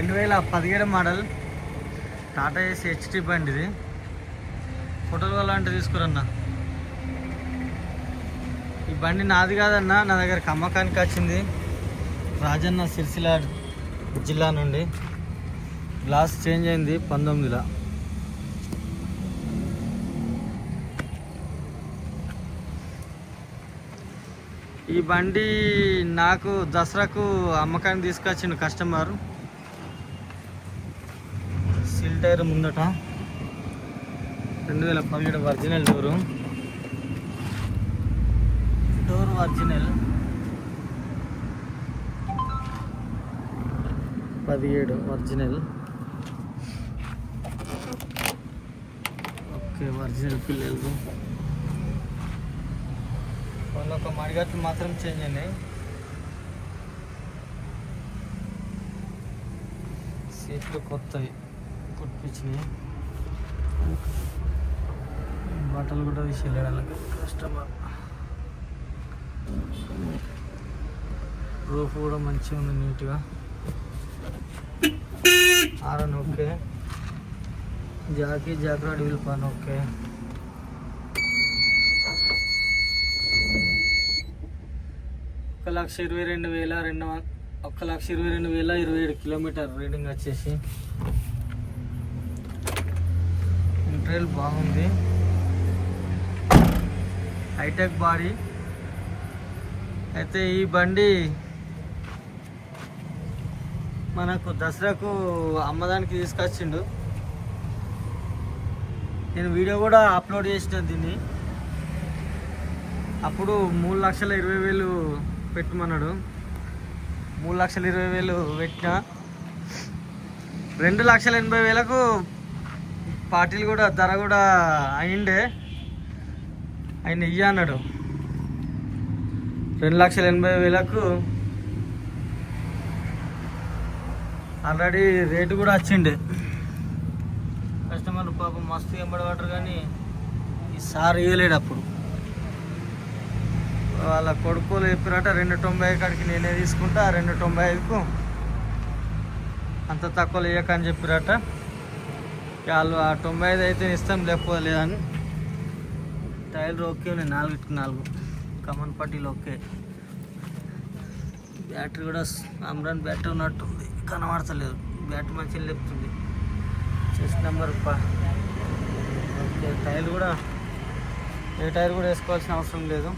రెండు వేల పదిహేడు మోడల్ టాటా ఏసీ హెచ్టీ బండి ఇది. ఫోటోలు అలాంటి తీసుకురన్నా. ఈ బండి నాది కాదన్నా నా దగ్గర అమ్మకానికి వచ్చింది. రాజన్న సిరిసిల్ల జిల్లా నుండి. గ్లాస్ చేంజ్ అయింది పంతొమ్మిదిలో. ఈ బండి నాకు దసరాకు అమ్మకాన్ని తీసుకొచ్చిండు కస్టమర్. టైర్ ముందట. రెండు వేల పదిహేడు ఒరిజినల్ డోరు. Door original. పదిహేడు ఒరిజినల్. ఓకే ఒరిజినల్ పిల్లలు వాళ్ళు ఒక మడిగట్లు మాత్రం చేంజ్ అయినాయి. సీట్లు కొత్తవి. కుట్టించినాయి. బట్టలు కూడా తీసి వెళ్ళడానికి కస్టమర్. రూఫ్ కూడా మంచిగా ఉంది నీట్గా. Aaron okay. జాకీ జాగ్రత్త వెళ్ళిపోను ఓకే. ఒక లక్ష ఇరవై రెండు వేల రెండు ఒక లక్ష ఇరవై రెండు వేల ఇరవై ఏడు కిలోమీటర్ రీడింగ్ వచ్చేసి ట్రైల్ బాగుంది. Hitech body. అయితే ఈ బండి మనకు దసరాకు అమ్మదానికి తీసుకొచ్చిండు. నేను వీడియో కూడా అప్లోడ్ చేసిన దీన్ని. అప్పుడు మూడు లక్షల ఇరవై వేలు పెట్టమన్నాడు. మూడు లక్షల ఇరవై వేలు పెట్టిన. రెండు లక్షల ఎనభై వేలకు పార్టీలు కూడా ధర కూడా అయిండే. ఆయన ఇయ్య అన్నాడు. రెండు లక్షల ఎనభై వేలకు ఆల్రెడీ రేటు కూడా వచ్చిండే. కస్టమర్ పాపం మస్తు ఎంబడబడ్డారు కానీ ఈసారి ఇవ్వలేడు అప్పుడు. వాళ్ళ కొడుకులు చెప్పినట్ట రెండు తొంభై కాడికి నేనే తీసుకుంటా ఆ రెండు తొంభై ఐదుకు అంత తక్కువ ఇవ్వకని చెప్పిరట. వాళ్ళు ఆ తొంభై ఐదు అయితే ఇస్తాం లేకపోతే లేదని. టైర్లు ఓకే ఉన్నాయి నాలుగుకి నాలుగు. కమన్ పట్టీలు ఓకే. బ్యాటరీ కూడా అమ్రాన్ బ్యాటరీ ఉన్నట్టుంది కనబడతలేదు. బ్యాటరీ మంచిగా లేపుతుంది. చెస్ట్ నెంబర్ ఓకే టైర్ కూడా ఏ టైర్ కూడా వేసుకోవాల్సిన అవసరం లేదు.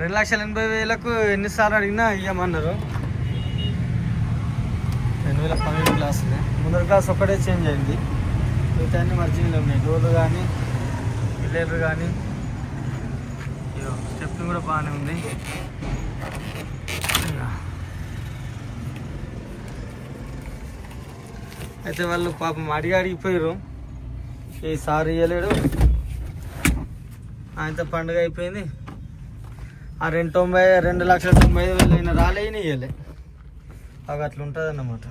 రెండు లక్షల ఎనభై వేలకు ఎన్నిసార్లు అడిగినా ఇవ్వమన్నారు వేల పన్నెండు గ్లాస్ ముందర గ్లాస్ ఒక్కటే చేంజ్ అయింది. మిగతా అన్ని ఒరిజినల్ ఉన్నాయి డోర్లు కానీ పిల్లర్లు కానీ స్టెప్ని కూడా బాగానే ఉంది అయితే వాళ్ళు పాపం అడిగి అడిగిపోయారు ఈ సారి ఇవ్వలేడు ఆయనతో పండుగ అయిపోయింది. ఆ రెండు తొంభై రెండు లక్షల తొంభై ఐదు వేలు అయినా రాలేని ఇవ్వలే అవి అట్లా ఉంటుంది అన్నమాట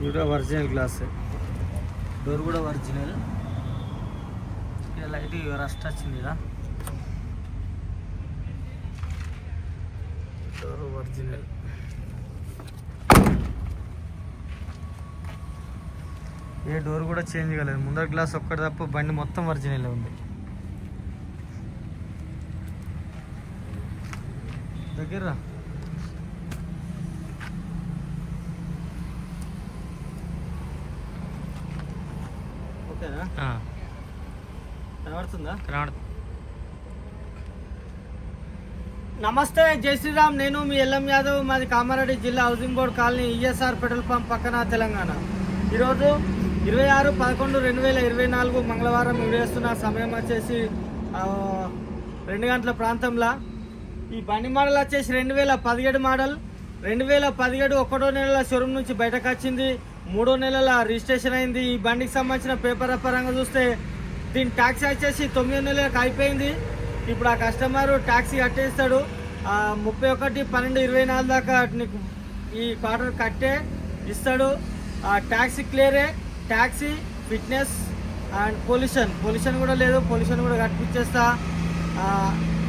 ఇది కూడా ఒరిజినల్ గ్లాస్. డోర్ కూడా ఒరిజినల్. లైట్ రస్ట్ వచ్చింది ఇలా డోర్ ఒరిజినల్. ఏ డోర్ కూడా చేంజ్ కాలేదు. ముందర గ్లాస్ ఒక్కటి తప్ప బండి మొత్తం ఒరిజినల్ ఉంది. దగ్గర కనబడుతుందా? నమస్తే జై శ్రీరామ్. నేను మీ ఎల్ఎం యాదవ్. మాది కామారెడ్డి జిల్లా housing board colony ESR petrol pump పక్కన తెలంగాణ. ఈరోజు ఇరవై ఆరు పదకొండు రెండు వేల ఇరవై నాలుగు మంగళవారం విడేస్తున్న సమయం వచ్చేసి రెండు గంటల ప్రాంతంలో. ఈ బండి మోడల్ వచ్చేసి రెండు వేల పదిహేడు మోడల్. రెండు వేల పదిహేడు ఒకటో నెలల షోరూమ్ నుంచి బయటకు వచ్చింది. మూడో నెలల రిజిస్ట్రేషన్ అయింది. ఈ బండికి సంబంధించిన పేపర్ పరంగా చూస్తే దీని ట్యాక్సీ వచ్చేసి తొమ్మిది నెలలకు అయిపోయింది. ఇప్పుడు ఆ కస్టమర్ ట్యాక్సీ కట్టేస్తాడు. ముప్పై ఒకటి పన్నెండు ఇరవై నాలుగు దాకా నీకు ఈ క్వార్టర్ కట్టే ఇస్తాడు. ఆ, taxi క్లియరే. Taxi fitness and pollution. Pollution కూడా లేదు. పొల్యూషన్ కూడా కట్టించేస్తా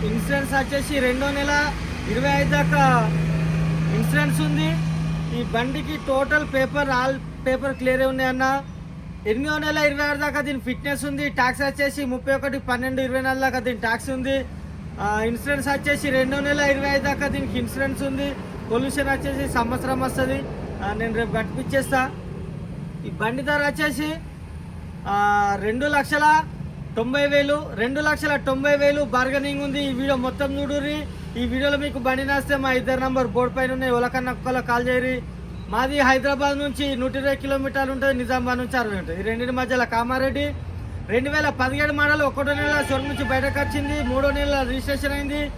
ఇన్సూరెన్స్ వచ్చేసి రెండో నెల ఇరవై ఐదు దాకా ఇన్సూరెన్స్ ఉంది. ఈ బండికి total paper all paper clear ఉన్నాయన్న ఎనిమిదో నెల ఇరవై ఆరు దాకా దీని ఫిట్నెస్ ఉంది ట్యాక్స్ వచ్చేసి ముప్పై ఒకటి పన్నెండు ఇరవై నెలల దాకా దీని ట్యాక్స్ ఉంది. ఇన్సూరెన్స్ వచ్చేసి రెండో నెల ఇరవై ఐదు దాకా దీనికి ఇన్సూరెన్స్ ఉంది. పొల్యూషన్ వచ్చేసి సంవత్సరం వస్తుంది. నేను రేపు కట్టిపిచ్చేస్తా. ఈ బండి ధర వచ్చేసి రెండు లక్షల తొంభై వేలు రెండు లక్షల తొంభై వేలు బార్గెనింగ్ ఉంది. ఈ వీడియో మొత్తం చూడుర్రి. ఈ వీడియోలో మీకు బండి నాస్తే మా ఇద్దరు నంబర్ బోర్డు పైన ఉన్నాయి. ఎవరికన్నా కాల్ చేయరి. మాది హైదరాబాద్ నుంచి నూట ఇరవై కిలోమీటర్లు ఉంటుంది. నిజామాబాద్ నుంచి అరవై ఉంటుంది. ఈ రెండింటి మధ్యలో కామారెడ్డి. రెండు వేల పదిహేడు మోడల్ ఒకటో నెల షోరూమ్ నుంచి బయటకు వచ్చింది. మూడో నెల రిజిస్ట్రేషన్ అయింది.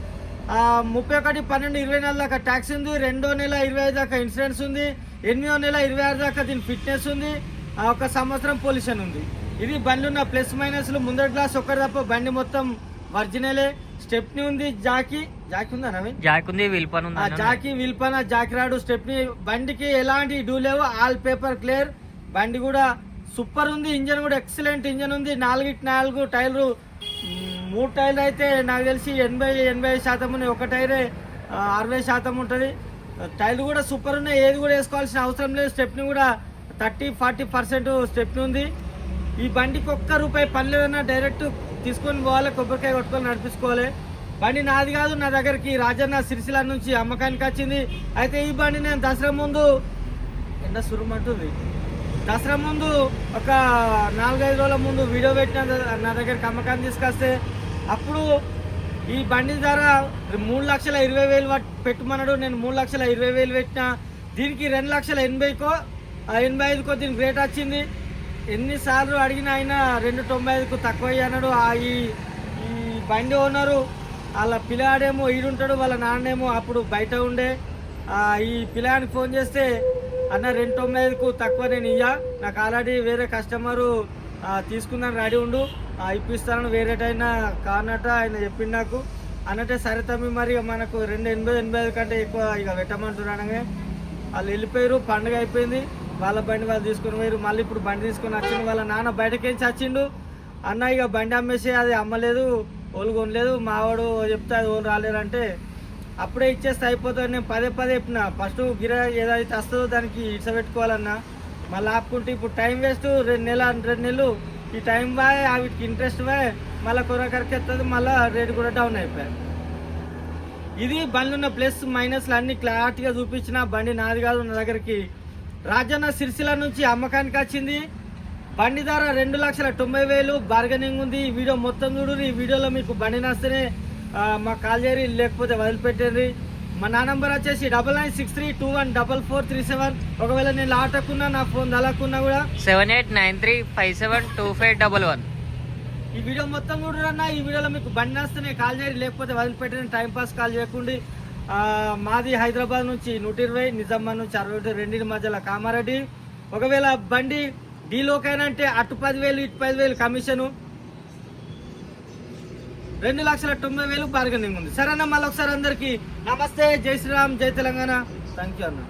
ముప్పై ఒకటి పన్నెండు ఇరవై నెలల దాకా ట్యాక్స్ ఉంది. రెండో నెల ఇరవై ఐదు దాకా ఇన్సూరెన్స్ ఉంది. ఎనిమిదో నెల ఇరవై ఆరు దాకా దీని ఫిట్నెస్ ఉంది. ఆ, ఒక సంవత్సరం పొల్యూషన్ ఉంది. ఇది బండి ఉన్న ప్లస్ మైనస్లు. ముందర గ్లాస్ ఒక్కటి తప్ప బండి మొత్తం ఒరిజినలే. స్టెప్ని ఉంది జాకీ. జాకీ ఉందా నవీన్? జాక్ ఉంది విల్పన్ ఉంది ఆ. జాకీ విల్పన జాకీ రాడు స్టెప్ని. బండికి ఎలాంటి డూ లేవు ఆల్ పేపర్ క్లియర్. బండి కూడా సూపర్ ఉంది ఇంజన్ కూడా ఎక్సలెంట్ ఇంజన్ ఉంది. నాలుగిటి నాలుగు టైర్లు. మూడు టైర్లు అయితే నాకు తెలిసి ఎనభై ఎనభై శాతం ఉన్నాయి. ఒక టైరే ఆ, అరవై శాతం ఉంటుంది. టైర్లు కూడా సూపర్ ఉన్నాయి. ఏది కూడా వేసుకోవాల్సిన అవసరం లేదు. స్టెప్ని కూడా థర్టీ ఫార్టీ పర్సెంట్ స్టెప్ని ఉంది. ఈ బండికి ఒక్క రూపాయి పని లేదన్నా డైరెక్ట్ తీసుకొని పోవాలి కొబ్బరికాయ కొట్టుకొని నడిపించుకోవాలి. బండి నాది కాదు నా దగ్గరికి రాజన్న సిరిసిల నుంచి అమ్మకానికి వచ్చింది. అయితే ఈ బండి నేను దసరా ముందు ఎండ సురుమంటుంది దసరా ముందు ఒక నాలుగైదు రోజుల ముందు వీడియో పెట్టిన నా దగ్గరికి అమ్మకాన్ని తీసుకొస్తే అప్పుడు ఈ బండి ధర మూడు లక్షల ఇరవై వేలు పెట్టుమన్నాడు. నేను మూడు లక్షల ఇరవై వేలు పెట్టిన దీనికి రెండు లక్షల ఎనభైకో ఎనభై ఐదుకో దీనికి రేట్ వచ్చింది. ఎన్నిసార్లు అడిగిన ఆయన రెండు తొంభై ఐదుకు తక్కువ అన్నాడు. ఆ ఈ ఈ బండి ఓనరు వాళ్ళ పిల్లాడేమో ఈడుంటాడు వాళ్ళ నాన్నేమో అప్పుడు బయట ఉండే. ఈ పిల్లాడికి ఫోన్ చేస్తే అన్న రెండు తొంభై ఐదుకు తక్కువ నేను ఇయ్యా. నాకు ఆల్రెడీ వేరే కస్టమరు ఆ, రెడీ ఉండు. ఆ, వేరేటైనా కానట ఆయన చెప్పిండు నాకు. అన్నట్టే సరే తమ్మి మరి ఇక మనకు రెండు ఎనభై ఎనభై ఐదు కంటే ఎక్కువ ఇక పెట్టమంటున్నాను వాళ్ళు వెళ్ళిపోయారు పండుగ అయిపోయింది. వాళ్ళ బండి వాళ్ళు తీసుకుని పోయారు మళ్ళీ ఇప్పుడు బండి తీసుకొని వచ్చిండు. వాళ్ళ నాన్న బయటకేంచి వచ్చిండు? అన్న ఇక బండి అమ్మేసి అది అమ్మలేదు. ఓళ్ళు కొనలేదు. మావాడు చెప్తే అది ఓన్ రాలేరంటే అప్పుడే ఇచ్చేస్తే అయిపోతుంది. నేను పదే పదే చెప్పిన. ఫస్ట్ గిర ఏదైతే వస్తుందో దానికి ఇడ్సబెట్టుకోవాలన్నా మళ్ళీ ఆపుకుంటే ఇప్పుడు టైం వేస్ట్. రెండు నెలలు రెండు నెలలు. ఈ టైం బాయ్ వీటికి ఇంట్రెస్ట్ బాయ్ మళ్ళీ కొరకరికి వస్తుంది మళ్ళీ రేటు కూడా డౌన్ అయిపోయాయి ఇది బండి ఉన్న ప్లస్ మైనస్లు అన్ని క్లారిటీగా చూపించిన బండి నాది కాదు నా దగ్గరికి. రాజన్న సిరిసిల్ల నుంచి అమ్మకానికి వచ్చింది. బండి ధర రెండు లక్షల తొంభై వేలు. బార్గెనింగ్ ఉంది. ఈ వీడియో మొత్తం చూడు ఈ వీడియోలో మీకు బండి నస్తేనే మాకు కాల్ చేయరు లేకపోతే వదిలిపెట్టండి. మా నా నంబర్ వచ్చేసి double nine six three two one double four three seven. ఒకవేళ నేను ఆటకున్నా నా ఫోన్ దళకున్నా కూడా seven eight nine three five seven two five double one. ఈ వీడియో మొత్తం చూడరన్నా ఈ వీడియోలో మీకు బండి వస్తేనే కాల్ చేయరు లేకపోతే వదిలిపెట్టిన టైం పాస్ కాల్ చేయకుండా. మాది హైదరాబాద్ నుంచి నూట ఇరవై నిజామాబాద్ నుంచి అరవై ఒకటి రెండింటి మధ్యలో కామారెడ్డి. ఒకవేళ బండి డీలోకైనా అంటే అటు పదివేలు ఇటు పదివేలు కమిషను. రెండు లక్షల తొంభై వేలు బార్గెనింగ్ ఉంది. సరేనా మళ్ళీ ఒకసారి అందరికీ నమస్తే జై శ్రీరామ్ జై తెలంగాణ. థ్యాంక్ యూ అన్న.